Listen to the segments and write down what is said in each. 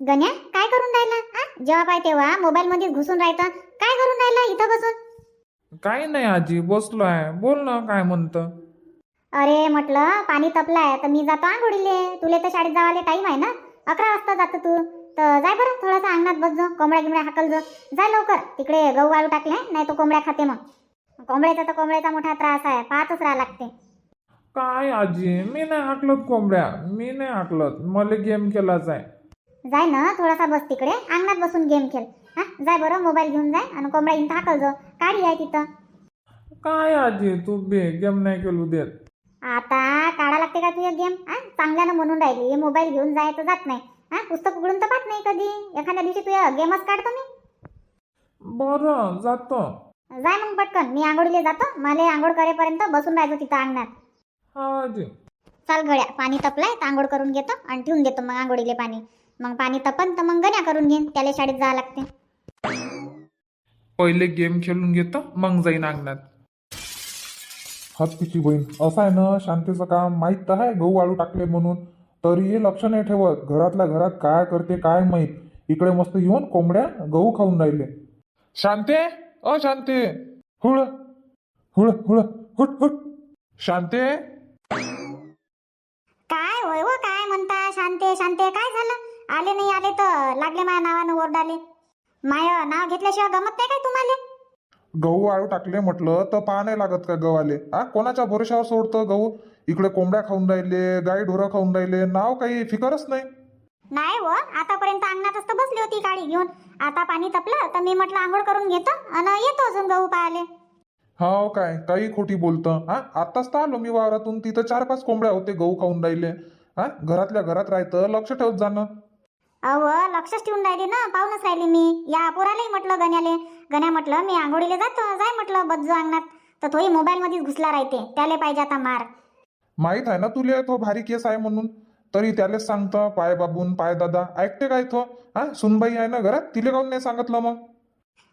गण्या काय करून राहिला? आ? जेव्हा पाय तेव्हा मोबाईल मध्ये घुसून राहतं काय करून राहिला इथं बसून? काही नाही आजी बसलो आहे बोल ना काय म्हणतं? अरे म्हटलं पाणी तपलाय तर मी जातो आंघोळीले. तुले तर शाळेत जावाले टाइम आहे ना? अकरा वाजता जातो तू. तर जाय बरं थोडासा अंगणात बस जो कोंबड्या गिंबड्या हाकल जो. जाय लवकर. तिकडे गहू वाळू टाकले नाही तो कोंबड्या खाते मग. कोंबड्याचा तर कोंबड्याचा मोठा त्रास आहे पाहतच राहा लागते. काय आजी मी नाही हाकलत कोंबड्या. मी नाही हाकलत. मला गेम केलाच आहे. जाय ना थोडासा बस तिकडे. अंगणात बसून गेम खेळ. हा? जाय बरं मोबाईल घेऊन जाय आणि कोंबड्या इंट हाकल जो काढी आहे तिथं. काय आजी तू बे गेम नाही केलू देत. आता काढा लागते का तुझ्या गेम हा? चांगल्यानं म्हणून राहिली. मोबाईल घेऊन जाय तर जात नाही. हा? पुस्तक उघडून तर पाहत नाही कधी. एखाद्या दिवशी तुझ्या गेमच काढतो मी. बरं जातो. जाय मग पटकन. मी आंघोळीला जातो. मला आंघोळ करेपर्यंत बसून राहायचो तिथं अंगणात. हा आजी. चाल गड्या पाणी तपलंय तर आंघोळ करून घेतो आणि ठेवून देतो मग आंघोळीले पाणी. मग पाणी तपन तर मग गण्या करून घेईन त्याला शाळेत जावं लागते. पहिले गेम खेळून घेतो मग जाईन अंगणात. हत्तीची बहीण असं आहे ना शांतीचं काम माहीत तर आहे गहू वाळू टाकले म्हणून. तरीही लक्ष नाही ठेवत घरातल्या घरात काय करते काय माहीत. इकडे मस्त येऊन कोंबड्या गहू खाऊन राहिले. शांते? अ शांते. हुळ हुळ हुळ हुट हुट. शांते? काय होय हो काय म्हणता? शांते शांते काय झालं? आले नाही आले तर लागले माझ्या नावानं ओरडाले. माय नाव घेतल्याशिवाय गमत नाही काय तुम्हाला? गहू वाळू टाकले म्हटलं तर पहा नाही लागत का गव्हाले हा कोणाच्या भरोशावर सोडतं गहू? इकडे कोंबड्या खाऊन राहिले गाई ढोरं खाऊन राहिले नाव काही फिकरच नाही. नाही हो आतापर्यंत अंगणातच तर बसली होती काळी घेऊन. आता पाणी तपलं तर मी म्हटलं आंघोळ करून घेतो आणि येतो अजून गहू पाहिले हो काय काही खोटी बोलतं. हा आत्ताच तर आलो मी वावरातून तिथं चार पाच कोंबड्या होते गहू खाऊन राहिले. हा घरातल्या घरात राहतं लक्ष ठेवत जाणं. अव लक्षच ठेवून राहिली ना पाहूनच राहिली मी. या पोरालाही म्हटलं गण्याले. गण्या म्हटलं मी आंघोळीला जातो जाय म्हटलं बज्जू अंगणात. तर तोही मोबाईल मध्येच घुसला राहते. त्याले पाहिजे आता मार. माहीत आहे ना तुले तो भारी केस आहे म्हणून? तरी त्यालेच सांगतं पाय बाबून पाय दादा. ऐकते काय तो? हा सुनबाई आहे ना घरात? तिले काऊन नाही सांगितलं मग?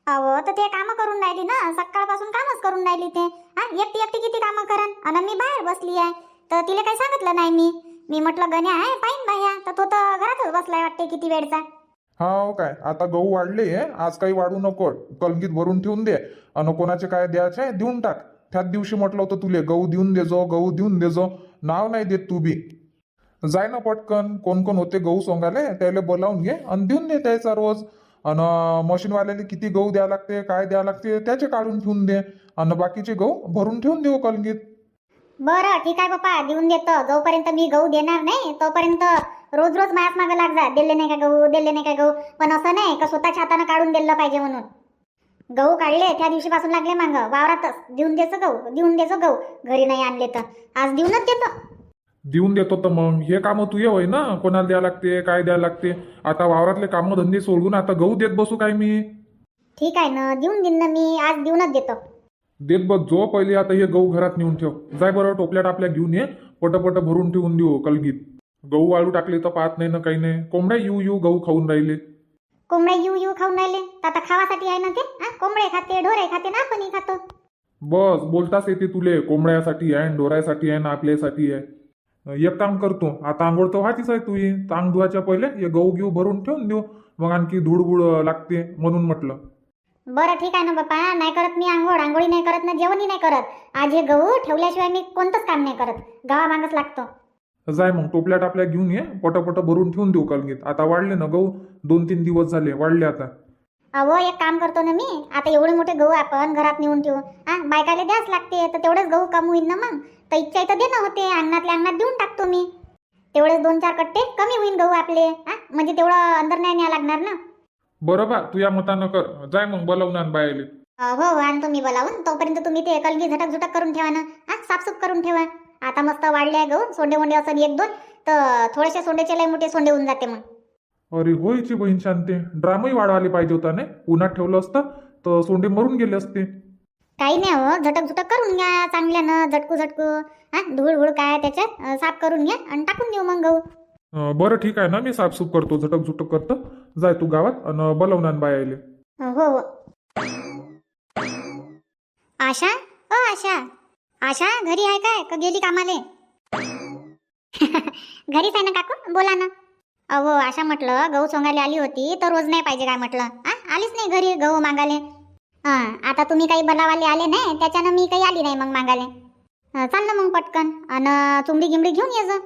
अहो तर ते कामं करून राहिली ना. सकाळपासून कामच करून राहिली ते. हा एकटी एकटी किती कामं करन आणि मी बाहेर बसली आहे. तर तिला काही सांगितलं नाही मी. मी म्हटलं गण्या आहे पाहिन बाया तर तो तर घरातच बसलाय वाटते किती वेळचा. हो काय? आता गहू वाढले आज काही वाढू नको. कलगीत भरून ठेवून दे. आणि कोणाचे काय द्यायचे देऊन टाक. त्याच दिवशी म्हटलं होतं तुले गहू देऊन देजो गहू देऊन देजो नाव नाही देत तू बी. जाय ना पटकन कोण कोण होते गहू सोंगाले त्याला बोलावून घे आणि देऊन दे त्याचा रोज. आणि मशीनवाल्याला किती गहू द्यावं लागते काय द्यावं लागते त्याचे काढून ठेवून दे. आणि बाकीचे गहू भरून ठेवून देऊ कलगीत. बरं ठीक आहे पप्पा देऊन देतो. जोपर्यंत मी गहू देणार नाही तोपर्यंत रोज रोज माझ्याच मागं लाग जा. दिले नाही का गहू दिले नाही का गहू? पण असं नाही का स्वतःच्या हातानं काढून दिलं पाहिजे म्हणून. गहू काढले त्या दिवशीपासून लागले मागं. वावरातच. देऊन द्यायचं गहू देऊन द्यायचं गहू. घरी नाही आणले तर. आज देऊनच देतो. देऊन देतो तर मग. हे कामं तुझे होय ना? कोणाला द्यावं लागते काय द्यावं लागते? आता वावरातले कामं धंदे सोडून आता गहू देत बसू काय मी? ठीक आहे ना. देऊन देईन ना मी. आज देऊनच देतो. देत बस जो पहिले आता हे गहू घरात नेऊन ठेव. जाय बरं टोपल्या टापल्या घेऊन ये पटपट भरून ठेवून देऊ कलगीत. गहू वाळू टाकले तर पाहत नाही ना काही नाही. कोंबड्या येऊ येऊ गहू खाऊन राहिले. कोंबड्या येऊ येऊ खाऊन राहिले? तर आता खावासाठी आहे ना ते? हा? कोंबडे खाते ढोरे खाते ना आपणही खातो. बस बोलताच येते तुले. कोंबड्यासाठी आहे डोरायसाठी आहे ना आपल्यासाठी आहे. एक काम करतो आता आंघोळ तर व्हायचीच आहे तुही तांग धुवायच्या पहिले हे गहू घेऊ भरून ठेवून देऊ. मग आणखी धुडबुड लागते म्हणून म्हटलं. बरं ठीक आहे ना बाप्पा. नाही करत मी आंघोळ आंघोळी नाही करत ना जेवणही नाही करत. आज हे गहू ठेवल्याशिवाय मी कोणतंच काम नाही करत. गावामागच लागतो. जाय मग टोपल्या टापल्या घेऊन ये. पटपट भरून ठेवून देऊ कलगीत. आता वाढले ना गहू? दोन तीन दिवस झाले वाढले आता. अहो एक काम करतो ना मी. आता एवढे मोठे गहू आपण घरात नेऊन ठेवू. हा बायकाला द्याच लागते तर तेवढेच गहू कमी होईल ना मग. तर इच्छा इथं देणं होते अंगणातल्या अंगणात देऊन टाकतो मी. तेवढेच दोन चार कट्टे कमी होईल गहू आपले. हा म्हणजे तेवढं अंदर नाही न्याय लागणार ना. बरं बा तू या मतानं कर. जाय मग बोलावून आण बायाले. हो हो आणतो मी बोलावून. तोपर्यंत तुम्ही ते कलगी झटक झुटक करून ठेवा ना. हा साफसूफ करून ठेवा. आता मस्त वाढले आहे गहू सोंडे मोंडे असं एक दोन. तर थोडेसे सोंडेचे लय मोठे सोंडे होऊन जाते मग. अरे होयची बहीण शांते. ड्रामही वाढवायला पाहिजे होता नाही उन्हात ठेवलं असतं तर सोंडे मरून गेले असते. काही नाही हो. झटक झुटक करून घ्या चांगल्यानं झटकू झटकू. हा धूळ धूळ काय त्याच्यात अ, साफ करून घ्या आणि टाकून देऊ मग गहू. बरं ठीक आहे ना मी साफसूफ करतो झटक झुटक करतो. जाय तू गावात आणि बोलवणार बाय बायाले हो हो. आशा? ओ आशा. आशा घरी आहे काय? का गेली कामाले? घरीच आहे ना काकू? बोला ना. अहो आशा म्हटलं गहू सोंगायला आली होती तर रोज नाही पाहिजे काय म्हटलं? आ आलीच नाही घरी गहू मागाले. हां आता तुम्ही काही बलावाले आले नाही त्याच्यानं मी काही आली नाही मग मागाले. चाल ना मग पटकन. आणि चुंबडी गिंबडी घेऊन ये जा.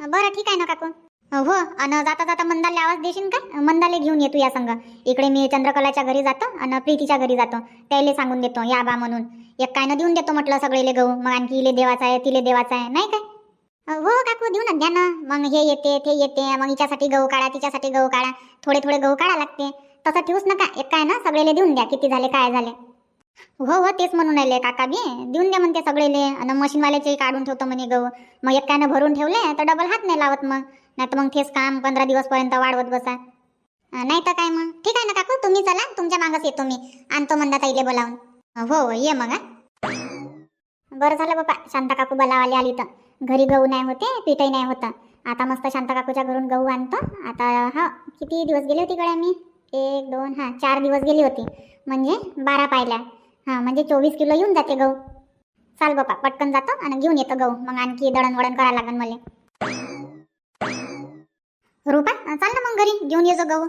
बरं ठीक आहे ना काकू. हो अन जाता जाता मंदाले आवाज देशील का? मंदाले घेऊन येतो या संघ इकडे मी चंद्रकलाच्या घरी जातो आणि प्रीतीच्या घरी जातो. त्याला सांगून देतो या बा म्हणून. एक काय ना देऊन देतो म्हटलं सगळेले गहू. मग आणखी इले देवाचा आहे तिले देवाचा आहे नाही काय? हो काकू देऊ ना द्या ना. मग हे येते ते येते. मग हिच्यासाठी गहू काढा तिच्यासाठी गहू काढा. थोडे थोडे गहू काढा लागते. तसं ठेवूच नका एक काय ना सगळेले देऊन द्या किती झाले काय झाले. हो हो तेच म्हणून आले काका बी देऊन द्या म्हणते सगळेले आणि मशीनवाल्याचे काढून ठेवतो म्हणे गहू. मग एक भरून ठेवले तर डबल हात नाही लावत मग. नाही तर मग तेच काम पंधरा दिवसपर्यंत वाढवत बसा. नाही तर काय मग? ठीक आहे ना काकू तुम्ही चला तुमच्या मागच येतो मी. आणतो म्हणता ताईले बोलावून. हो, हो ये मग बरं झालं बाबा शांता काकू बोलावाले आली तर. घरी गहू नाही होते पीठही नाही होतं. आता मस्त शांता काकूच्या घरून गहू आणतो. आता हा किती दिवस गेली होती गड्या मी? एक दोन हां चार दिवस गेली होती. म्हणजे बारा पाहिल्या. हां म्हणजे चोवीस किलो येऊन जाते गहू. चाल बापा पटकन जातो आणि घेऊन येतो गहू. मग आणखी दळण वळण करावं लागेल मला. रुपा चाल ना मग घरी घेऊन येतो गहू.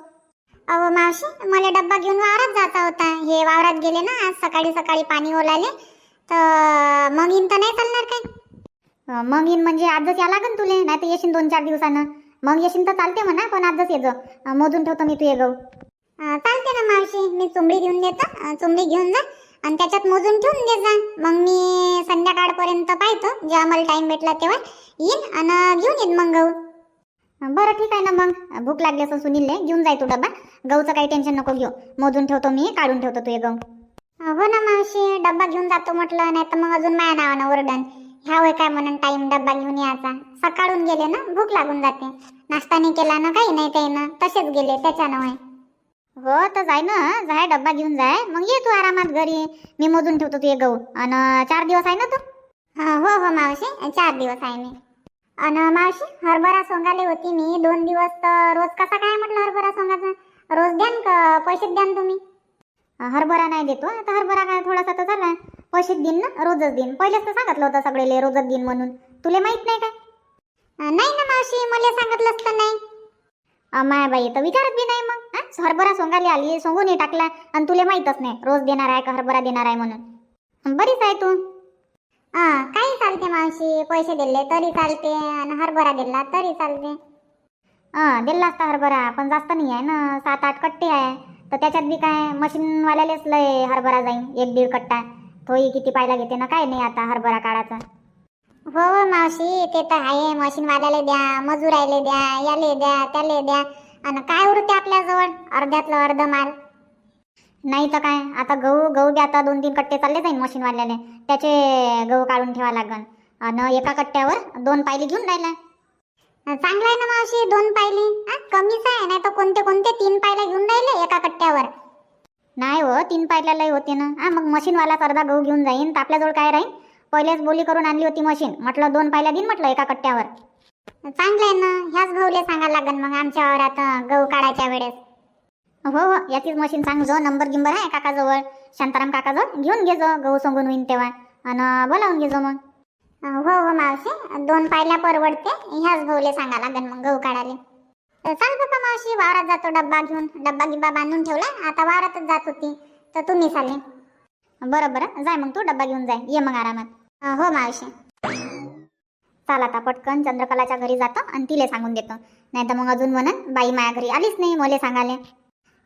अहो मावशी मला डब्बा घेऊन वावरात जाता होता. हे वावरात गेले ना आज सकाळी सकाळी पाणी ओलाले. तर मग इन तर नाही चालणार काय? मग इन म्हणजे आजच या लागन तुले नाही तर येशील दोन चार दिवसानं. मग येशील तर चालते म्हणा पण आजच येजो मोजून ठेवतो मी तू ये गहू. चालते ना मावशी मी चुंबडी घेऊन देतो अं, चुंबडी घेऊन जा. आणि त्याच्यात मोजून ठेवून दे जा. मग मी संध्याकाळपर्यंत पाहतो. जेव्हा मला टाइम भेटला तेव्हा येईन आणि घेऊन येईन मग गहू. बरं ठीक आहे ना मग. भूक लागली असं सुनीलले घेऊन जाय तू डबा गहूचं काही टेन्शन नको घेऊ. मोजून ठेवतो मी काढून ठेवतो तुझे गहू. हो ना मावशी डब्बा घेऊन जातो म्हटलं नाही तर मग अजून माया नावानं ओरडन. ह्या वय काय म्हणून टाईम डब्बा घेऊन यायचा. सकाळून गेले ना भूक लागून जाते. नाश्ता नाही केला ना काही नाही काही ना. तसेच गेले त्याच्यानं होय. हो तर जाय ना जाय डब्बा घेऊन जाय. मग ये तू आरामात घरी. मी मोजून ठेवतो तुझे गहू. आणि चार दिवस आहे ना तू? हो हो मावशी. चार दिवस आहे मी. अन मावशी हरभरा सोंगाले होती मी. दोन दिवस तर रोज कसा काय म्हटलं हरभरा सोंगाचा? रोज द्यान का पैसे द्यान तुम्ही. हरभरा नाही देतो. आता हरभरा काय थोडासा तर झाला. पैसे देईन ना रोजच देईन. पहिलेच तर सांगितलं होतं सगळेले रोजच देईन म्हणून. तुला माहीत नाही काय नाही ना मावशी. मला सांगितलंच तर नाही. माया बाई तर विचारत बी नाही मग. हा? हरभरा सोंगाली आली सोंगून टाकला आणि तुला माहीतच नाही रोज देणार आहे का हरभरा देणार आहे म्हणून. बरीच आहे तू. काही चालते मावशी पैसे दिले तरी चालते आणि हरभरा दिला तरी चालते. हां दिला असता हरभरा पण जास्त नाही आहे ना सात आठ कट्टे आहे. तर त्याच्यात बी काय मशीनवाल्यालेच लय हरभरा जाईन एक दीड कट्टा. तोही किती पाहिला घेते ना काय नाही आता हरभरा काढायचा. हो मावशी ते तर आहे. मशीनवाल्याला द्या मजुरायले द्या याले द्या त्याले द्या. आणि काय उरते आपल्याजवळ? अर्ध्यातलं अर्ध माल. नाही तर काय? आता गहू गहू बी आता दोन तीन कट्टे चालले जाईन मशीनवाल्याने त्याचे गहू काढून ठेवा लागन. आणि एका कट्ट्यावर दोन पायली घेऊन राहिला. चांगलं आहे ना मावशी? दोन पायली? हा, कमीच आहे. नाही तर कोणते कोणते तीन पायल्या घेऊन राहिले एका कट्ट्यावर? नाही हो तीन पायल्या लय होते ना. हा मग मशीनवालाच अर्धा गहू घेऊन जाईन. तर आपल्याजवळ काय राहील पहिलेच बोली करून आणली होती मशीन. म्हटलं दोन पायल्या दिन म्हटलं एका कट्ट्यावर. चांगलं आहे ना ह्याच गहूले सांगायला लागन मग आमच्या वावरात गहू काढायच्या वेळेस. हो हो याचीच मशीन सांग जो नंबर गिंबर आहे काकाजवळ. शांताराम काकाजवळ. घेऊन घे जो गहू सांगून होईन तेव्हा. आणि बोलावून घे जो मग. हो हो मावशी. दोन पायल्या परवडते. ह्याच भाऊले सांगा लागन मग गहू काढायला. चाल बाबा मावशी वावरात जातो डब्बा घेऊन. डब्बा गिब्बा बांधून ठेवला. आता वावरातच जात होती. तर तुम्ही चालले. बरं बरं. जाय मग तू डब्बा घेऊन जाय. ये मग आरामात. हो मावशी. चाल आता पटकन चंद्रकलाच्या घरी जातो आणि तिले सांगून देतो. नाही तर मग अजून म्हणन बाई माया घरी आलीच नाही मले सांगाले.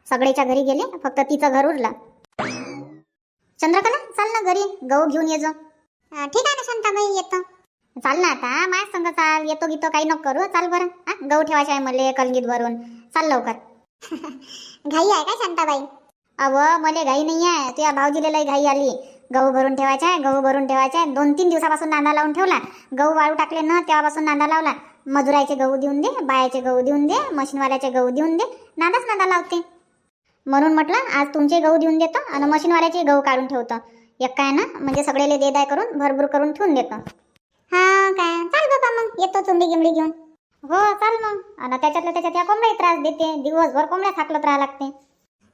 सगळेच्या घरी गेले फक्त तिचं घर उरलं. चंद्रकला चाल ना घरी गहू घेऊन येजो ठीक आहे ना शांताबाई येतो. चाल ना आता माझ्या संग चाल येतो गीतो काही नको करू चाल बरं. हा गहू ठेवायचे आहे मले कलगीत भरून चाल लवकर. घाई आहे का शांताबाई? अव मले घाई नाही आहे तुझ्या भाऊजीला घाई आली. गहू भरून ठेवायचा आहे गहू भरून ठेवायचे आहे. दोन तीन दिवसापासून नांदा लावून ठेवला. गहू वाळू टाकले ना तेव्हापासून नांदा लावला. मजुराचे गहू देऊन दे बायाचे गहू देऊन दे मशीनवाल्याचे गहू देऊन दे नांदाच नांदा लावते. म्हणून म्हटलं आज तुमचे गहू देऊन देतो आणि मशीनवाल्याचे गहू काढून ठेवतो. एक काय ना म्हणजे सगळेले देदाय करून भरभर करून ठेवून देतो. हा काय? चाल बाबा मग येतो चुंबडी गिंबडी घेऊन. हो चाल मग. आणि त्याच्यातल्या त्याच्यात या कोंबड्या त्रास देते. दिवसभर कोंबड्या थाकलत राहा लागते.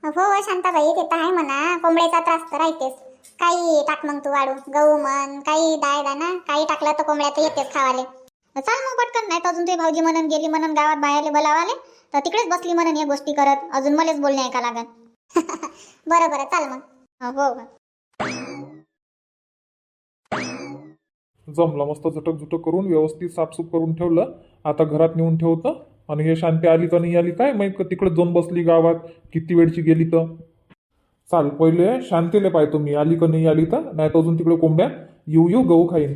हो शांताबाई ते तर आहे म्हणा. कोंबड्याचा त्रास तर राहतेच. काही टाक मग तू वाढू गहू म्हण काही डाळ दाणा काही टाकलं तर कोंबड्या तर येतेच खावाले. चाल मग पटकन नाही तर अजून तुझी भाऊजी म्हणून गेली म्हणून गावात बाहेरले बोलावाले तर तिकडेच बसली म्हणून या गोष्टी करत अजून मलाच बोलणे ऐका लागन. बरं बरं चाल मग. हो हो जमलं मस्त झटक झुटक करून व्यवस्थित साफसूफ करून ठेवलं. आता घरात नेऊन ठेवतं आणि हे शांती आली का नाही आली काय? मग तिकडे जाऊन बसली गावात. किती वेळची गेली तर? चाल पहिले शांतीले पाहतो मी आली का नाही आली तर? नाही तर अजून तिकडे कोंबड्या. येऊ येऊ गहू खाईन.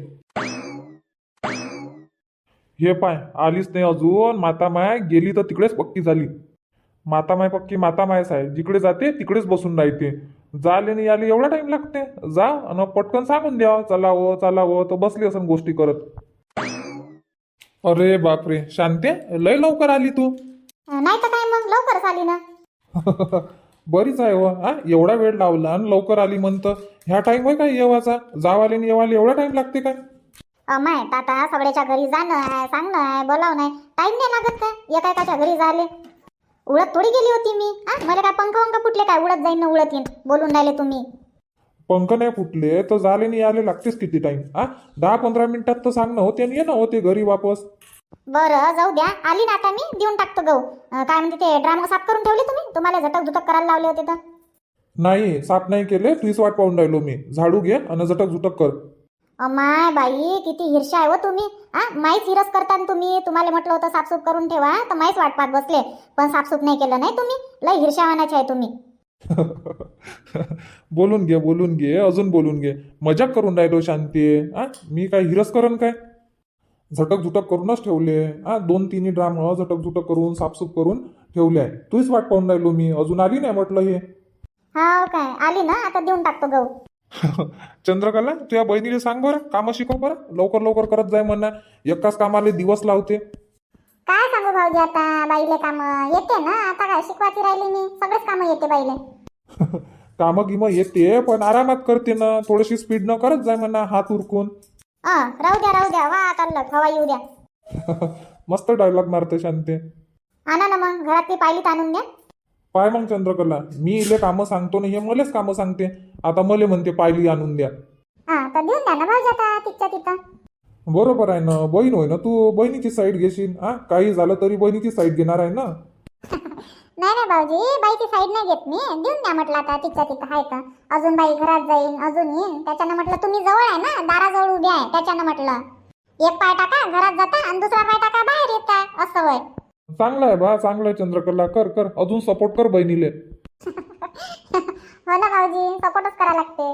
हे पाय आलीच नाही अजून. माता माय गेली तर तिकडेच पक्की झाली. माता माय पक्की माता मायच आहे. जिकडे जाते तिकडेच बसून राहते. जाले नाही आली एवढा टाइम लागते. जा आणि पटकन सांगून द्या. चला हो चला हो तर बसली असं गोष्टी करत. अरे बापरे. शांते लय लवकर आली तू. नाही तर काय मग? लवकरच आली ना. बरीच आहे व हा एवढा वेळ लावला आणि लवकर आली म्हणतं. ह्या टाइम होय काय येवाचा? जावाले आणि येवाले एवढा टाइम लागते काय? अमाय आता सगळ्याच्या घरी जाणं आहे सांगणं आहे बोलावणं आहे. टाइम नाही लागत काय? एकाएकाच्या घरी झाले उडत थोडी गेली होती मी. हा मला काय पंख पंख फुटले काय? उडत जाईन ना उडत येईन. बोलून राहिले तुम्ही. पंख नाही फुटले तर झाले नाही आले लागतेच किती टाइम हा दहा पंधरा मिनिटात तर सांगणं होते आणि येणं होते घरी वापस. बरं जाऊ द्या. आली ना आता मी देऊन टाकतो गहू. अं, काय म्हणते ते ड्राम साफ करून ठेवले तुम्ही? तुम्हाला झटक झुटक करायला लावले होते तर. नाही साफ नाही केले तुझीच वाट पाहून राहिलो मी. झाडू घे आणि झटक झुटक कर. अमाय बाई किती हिरशा आहे हो तुम्ही. हा माहीच हिरस करता ना तुम्ही. तुम्हाला म्हटलं होतं साफसूफ करून ठेवा तर माहीच वाट पाहत बसले. पण साफसूफ नाही केलं नाही तुम्ही? लय हिरशावानाचे आहे तुम्ही. बोलून घे बोलून घे अजून बोलून घे. मजाक करून राहिलो शांती. मी काय हिरस करण काय? झटक झुटक करूनच ठेवले आ दोन तिन्ही ड्राम झटक झुटक करून साफसूफ करून ठेवले आहे. तूच वाट पाहून राहिलो मी. अजून आली नाही म्हटलं हे. हा काय? आली ना? आता देऊन टाकतो गहू. चंद्रकला तुझ्या बहिणीला सांग बरं. कामं शिकव बरं. लवकर लवकर करत जाय म्हणा. एकाच कामाले दिवस लावते. काय सांगू भाऊजी आता? बाईले काम येते ना? आता काय शिकवायची राहिली मी. सगळेच कामं येते बाईले. कामं गिमं येते पण आरामात करते ना. थोडीशी स्पीड न करत जाय म्हणा. हात उरकून. हा राहू द्या राहू द्या. वा चाललं हवा येऊ द्या. मस्त डायलॉग मारते शांते. आणा ना मग घरातली पायलीत आणून द्या. पाय मग चंद्रकला. मी इले कामं सांगतो ना हे मलेच कामं सांगते. आता मले म्हणते पायली आणून द्या. हा तर देऊन द्या ना भाऊजी आता तिथच्या तिथं. बरोबर आहे ना बहीण होय ना तू? बहिणीची साईड घेशील. हा काही झालं तरी बहिणीची साईड घेणार आहे ना? नाही नाही भाऊजी बाईची साईड नाही घेत मी. देऊन द्या म्हटलं आता तिथच्या तिथं आहे तर. अजून बाई घरात जाईन अजून येईन त्याच्यानं म्हटलं तुम्ही जवळ आहे ना दाराजवळ उभे आहे. त्याच्यानं म्हटलं एक पाय टाका घरात जाता आणि दुसरा पाय टाका बाहेर येता असं वय चांगलं आहे बा चांगलं आहे चंद्रकला. कर कर. अजून सपोर्ट कर बहिणीले. हो ना भाऊजी सपोर्टच करा लागते.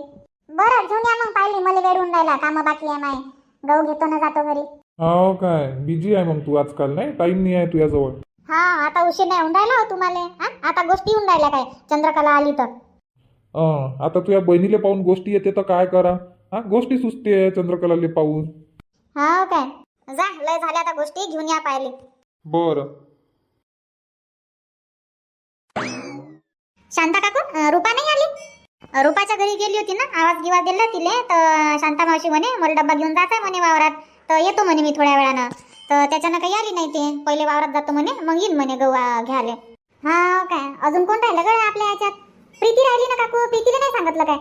बरं घेऊन या मग पाहिली मला वेळून राहिला कामं बाकी आहे माय. गहू घेतो ना जातो घरी. हो काय बिझी आहे मग तू आजकाल नाही? टाइम नाही आहे तुझ्याजवळ. हा आता उशीर नाही होऊन राहिला हो तुम्हाला हा? आता गोष्टी येऊन राहिल्या काय? चंद्रकला आली तर. अं, आता तुझ्या बहिणीले पाहून गोष्टी येते तर काय करा? हा गोष्टी सुचते चंद्रकलाले पाहून. हा काय? जा लय झाल्या आता गोष्टी घेऊन या पाहिली बरं. शांता काकू अं, रुपा नाही आली? अं, रुपाच्या घरी गेली होती ना आवाज गिवाज दिला तिले तर शांता मावशी म्हणे मला डब्बा घेऊन जायचा म्हणे वावरात. तर येतो म्हणे मी थोड्या वेळानं. तर त्याच्यानं काही आली नाही ते. पहिले वावरात जातो म्हणे मग येईन म्हणे गहू घ्यायला. हा काय? अजून कोण राहिलं गं आपल्या याच्यात प्रीती राहिली ना काकू? प्रीतीला नाही सांगितलं काय?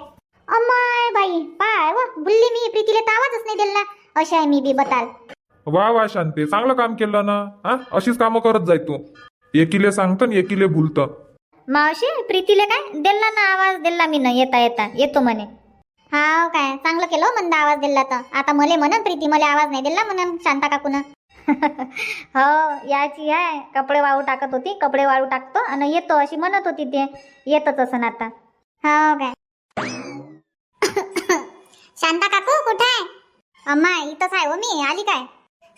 अम्माय बाई पाय व बुल्ली मी. प्रीतीला तर आवाजच नाही दिला. अशी आहे मी बी बताल वा वा शांते. चांगलं काम केलं ना? हा? अशीच कामं करत जाय तू. एकीले सांगतं आणि एकीले भुलतं मावशी प्रीतीला काय? दिला ना आवाज दिला मी ना. येता येता. येतो म्हणे. हा काय? चांगलं केलं हो मंद आवाज दिला तर. आता मले म्हणन प्रीती मला आवाज नाही दिला म्हणन शांता काकून. हो याची आहे कपडे वाळू टाकत होती कपडे वाळू टाकतो आणि येतो अशी म्हणत होती ते. येतच असं आता. हो काय? शांता काकू कुठे आहे? अम्मा इथंच आहे हो मी. आली काय?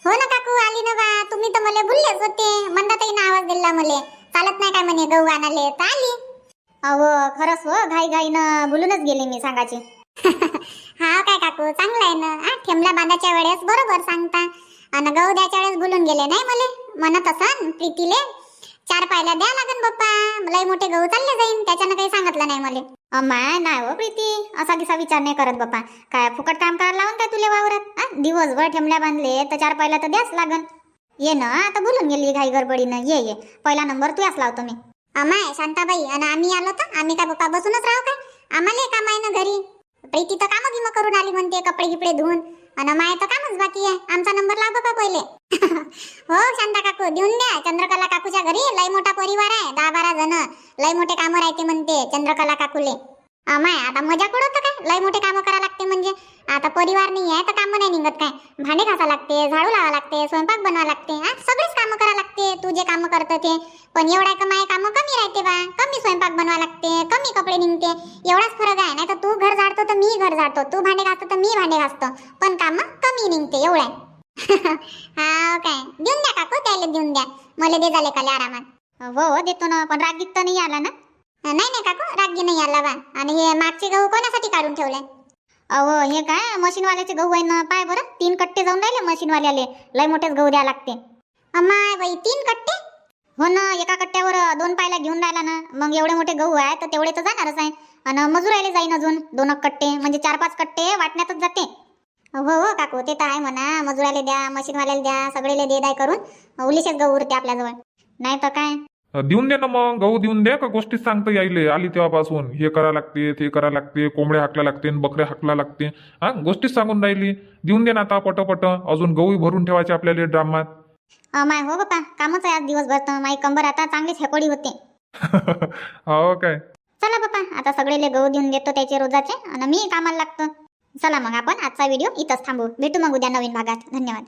हो ना काकू आली ना बा. तुम्ही तर मला बोललेच होते. मंदाताईनं आवाज दिला मले. चालत नाही काय म्हणे गहू आणाले तर आली. अहो खरंच हो घाई घाईनं बोलूनच गेले मी सांगायचे. हा काय काकू चांगलं आहे ना. हा ठेमला बांधाच्या वेळेस बरोबर सांगता. आणि गहू द्याच्या वेळेस बोलून गेले नाही मले? म्हणत असन प्रीतीले. चार पायला द्या लागन बाप्पा लय मोठे गहू चालले जाईन त्याच्यानं काही सांगितलं नाही मले. अम्माय नाही हो प्रीती. असा किसा विचार नाही करत बाप्पा काय फुकट काम करायला लावून काय तुले वावरात? दिवसभर ठेमल्या बांधले तर चार पायला तर द्याच लागन. ये ना आता बोलून गेली घाई गडबडीनं. ये ये. पहिला नंबर तू लावतो मी. अमाय शांताबाई आणि आम्ही आलो तर? आम्ही काय बाप्पा बसूनच राहू काय? आम्हाला काम आहे ना घरी? प्रीती तर कामं गिमं करून आली म्हणते कपडे गिपडे धुवून आणि माय तर कामच बाकी आहे. आमचा नंबर लाव बाबा पहिले. हो शांता काकू देऊन द्या. चंद्रकला काकूच्या घरी लय मोठा परिवार आहे. दहा बारा जण. लय मोठे कामं राहते म्हणते चंद्रकला काकूले. अमाय आता मजाक उडवतं काय? लय मोठे कामं करा लागते म्हणजे. आता परिवार नाही आहे तर कामं नाही निघत काय? भांडे घासा लागते झाडू लावा लागते स्वयंपाक बनवा लागते हा? सगळेच कामं करा लागते. तू जे कामं करतं ते. पण एवढा का माय कामं कमी राहते बा. कमी स्वयंपाक बनवा लागते कमी कपडे निघते. एवढाच फरक आहे. नाही तर तू घर झाडतो तर मी घर झाडतो. तू भांडे घासतो तर मी भांडे घासतो. पण कामं कमी निघते एवढं आहे. हा काय? देऊन द्या काकू त्याला देऊन द्या. मला दे झाले काले आरामात. हो हो देतो ना. पण रागीत तर नाही आला ना? नाही नाही काकू रागी नाही आला बा. आणि हे मागचे गहू कोणासाठी काढून ठेवले? अहो हे काय मशीनवाल्याचे गहू आहे ना पाय बरं तीन कट्टे जाऊन राहिले मशीनवाल्याले. लय मोठेच गहू द्या लागते. अम्माय बाई तीन कट्टे? हो ना एका कट्ट्यावर दोन पायला घेऊन राहिला ना मग एवढे मोठे गहू आहे तर तेवढे तर जाणारच आहे. आणि मजुरायला जाईन अजून दोन कट्टे म्हणजे चार पाच कट्टे वाटण्यातच जाते. हो हो काकू ते तर आहे म्हणा. मजुराले द्या मशीनवाल्याला द्या सगळेले दे दाय करून. उलिशेच गहू उरते आपल्याजवळ. नाही तर काय? देऊन दे ना मग गहू देऊन द्या का गोष्टीत सांगता यायले? आली तेव्हापासून. हे करा लागते ते करा लागते कोंबड्या हाकला लागते बकऱ्या हाकला लागते. हा गोष्टीच सांगून राहिली. देऊन दे ना आता पटपट. अजून गहू भरून ठेवायचे आपल्याला ड्रामात. माय हो बापा कामच आहे आज दिवसभर तर माई कंबर आता चांगलीच हेकोडी होते. हो काय? चला बापा आता सगळेले गहू देऊन देतो त्याचे रोजाचे आणि मी कामाला लागतो. चला मग आपण आजचा व्हिडिओ इथंच थांबू. भेटू मग उद्या नवीन भागात. धन्यवाद.